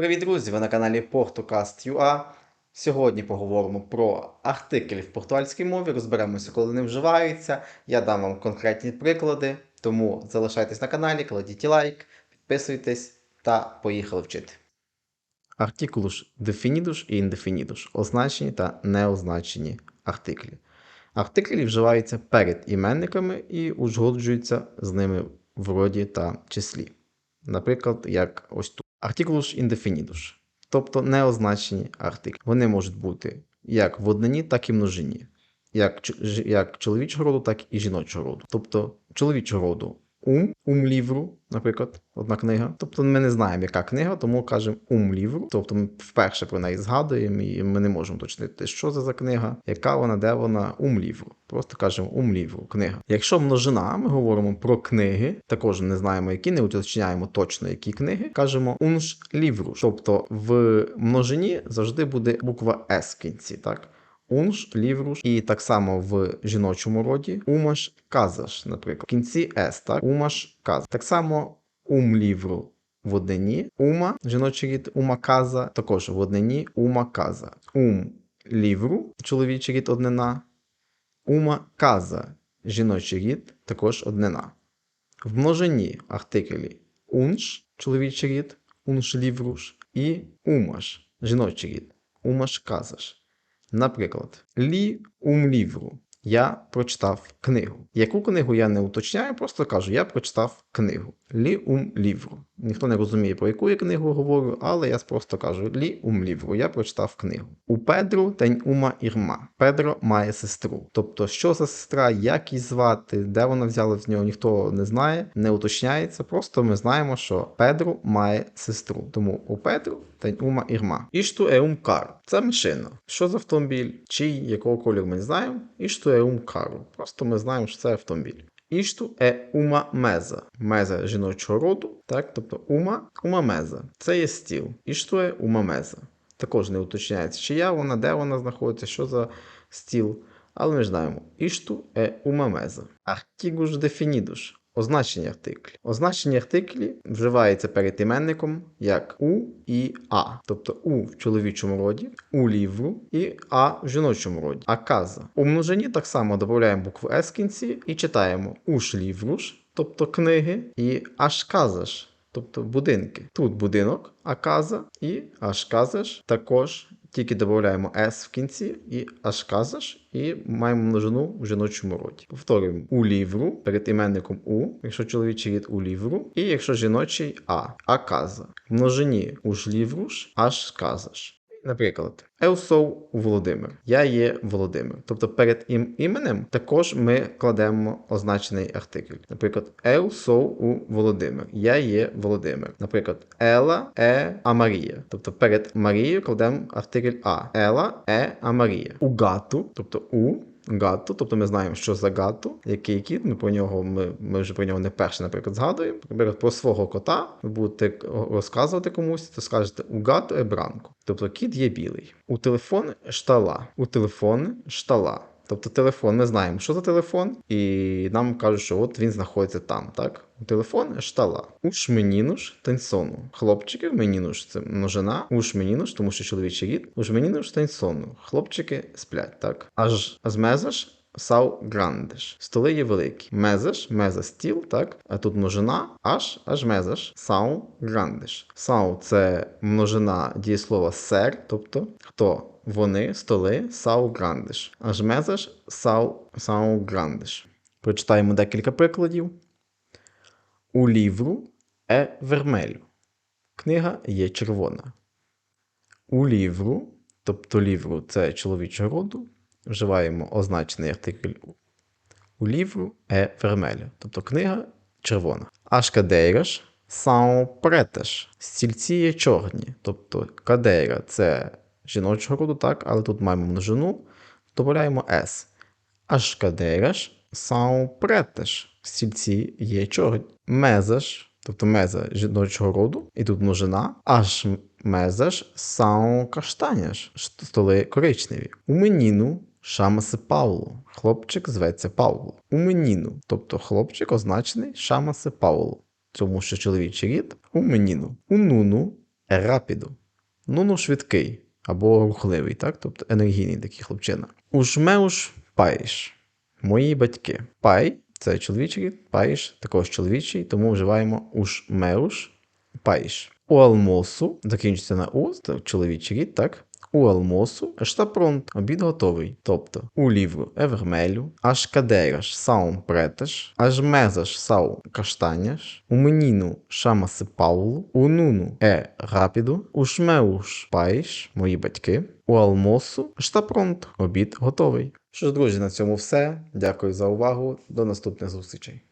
Привіт, друзі! Ви на каналі PortuCast.ua. Сьогодні поговоримо про артиклі в португальській мові, розберемося, коли вони вживаються. Я дам вам конкретні приклади, тому залишайтесь на каналі, кладіть лайк, підписуйтесь та поїхали вчити. Артикулус definidos і indefinidos – означені та неозначені артиклі. Артиклі вживаються перед іменниками і узгоджуються з ними в роді та числі. Наприклад, як ось тут. Articulus indefinidos, тобто неозначені артиклі. Вони можуть бути як в однині, так і множині. Як, як чоловічого роду, так і жіночого роду. Тобто чоловічого роду ум, ум лівру, наприклад, одна книга. Тобто ми не знаємо, яка книга, тому кажемо ум лівру. Тобто ми вперше про неї згадуємо, і ми не можемо уточнити, що це за книга, яка вона, де вона, ум лівру. Просто кажемо ум лівру, книга. Якщо множина, ми говоримо про книги, також не знаємо, які, не уточняємо точно, які книги, кажемо унш лівру. Тобто в множині завжди буде буква С в кінці, так? Унш, лівруш, і так само в жіночому роді умаш казаш, наприклад. В кінці С, так? Умаш каз. Так само ум лівру в однині, ума, жіночий рід, ума каза, також в однині ума каза. Ум лівру, чоловічий рід однина, ума каза, жіночий рід, також однина. В множині артиклі унш, чоловічий рід, унш лівруш, і умаш, жіночий рід, умаш казаш. Наприклад, лі ум лівру. Я прочитав книгу. Яку книгу я не уточняю, просто кажу, я прочитав книгу. Лі ум лівру. Ніхто не розуміє, про яку я книгу говорю, але я просто кажу лі ум. Я прочитав книгу. У Педру тень ума ірма. Педро має сестру. Тобто, що за сестра, як її звати, де вона взяла з нього, ніхто не знає, не уточняється. Просто ми знаємо, що Педру має сестру. Тому у Педру тень ума ірма. Ішту еум кар. Це машина. Що за автомобіль? Чий, якого кольору ми не знаємо. Ішту еум кару. Просто ми знаємо, що це автомобіль. Ішту е ума меза. Меза жіночого роду, так? Тобто ума, ума меза. Це є стіл. Ішту е ума меза. Також не уточняється, чия вона, де вона знаходиться, що за стіл. Але ми знаємо. Ішту е ума меза. Артігуш дефінідуш. Означені артиклі. Означені артиклі вживаються перед іменником як у і а. Тобто у в чоловічому роді, у лівру і а в жіночому роді. А каза. У множині так само додаємо букву С в кінці і читаємо уш лівруш, тобто книги, і аш казаш. Тобто будинки. Тут будинок, а каза і аш казаш також тільки додаємо S в кінці і аж казаш, і маємо множину в жіночому роді. Повторюємо у лівру перед іменником у, якщо чоловічий рід у лівру, і якщо жіночий а, аказа. В множині уж лівруш, аж казаш. Наприклад, Еусоу Володимир. Я є Володимир. Тобто перед ім іменем також ми кладемо означений артикль. Наприклад, Еусоу у Володимир. Я є Володимир. Наприклад, Ела е а Марія. Тобто перед Марією кладемо артикль А. Ела е а Марія. У гату, тобто у. Гату, тобто ми знаємо, що за гату, який кіт, ми про нього, ми, ми вже про нього не перше, наприклад, згадуємо. Наприклад, про свого кота ви будете розказувати комусь, то скажете у гату е бранку. Тобто кіт є білий. У телефон штала. У телефон штала. Тобто телефон, ми знаємо, що за телефон, і нам кажуть, що от він знаходиться там, так? Телефон штала. Уж менінуш тенсону. Хлопчики, менінуш це множина, уж менінуш, тому що чоловічий рід, уж менінуш тенсону. Хлопчики сплять, так? Аж з мезаш Сау грандеш. Столи є великі. Мезеш, меза стіл, так? А тут множина, аж, аж мезеш. Сау грандеш. Сау це множина дієслова сер, тобто хто? Вони, столи, сау грандеш. Аж мезеш, сау, сау грандеш. Прочитаємо декілька прикладів. У лівру е вермелю. Книга є червона. У лівру, тобто лівру це чоловічого роду, вживаємо означений артикль у. У лівру е вермелю, тобто книга червона. Аж кадейраш сау претеш. Стільці є чорні, тобто кадейра це жіночого роду, так, але тут маємо множину, додаємо с. Аж кадейраш сау претеш. Стільці є чорні. Мезаш, тобто меза жіночого роду, і тут множина, аж мезаш сау каштаняш, столи коричневі. У меніну шамаси Паулу. Хлопчик зветься Пауло. У меніну, тобто хлопчик означений шамаси Паулу. Тому що чоловічий рід у меніну. У нуну рапіду. Ну, ну, швидкий або рухливий, так? Тобто енергійний такий хлопчина. Ушмеуш паїш. Мої батьки. Пай це чоловічий паїш також чоловічий, тому вживаємо ушмеуш паїш. У алмосу закінчиться на у, це чоловічий рід, так? У алмосу está pronto, обід готовий. Тобто у livro é vermelho, as cadeiras são pretas, as mesas são castanhas, o menino chama-se Paulo, o Nuno é rápido, os meus pais, мої батьки, у алмосу está pronto, обід готовий. Що ж, друзі, на цьому все. Дякую за увагу. До наступних зустрічей.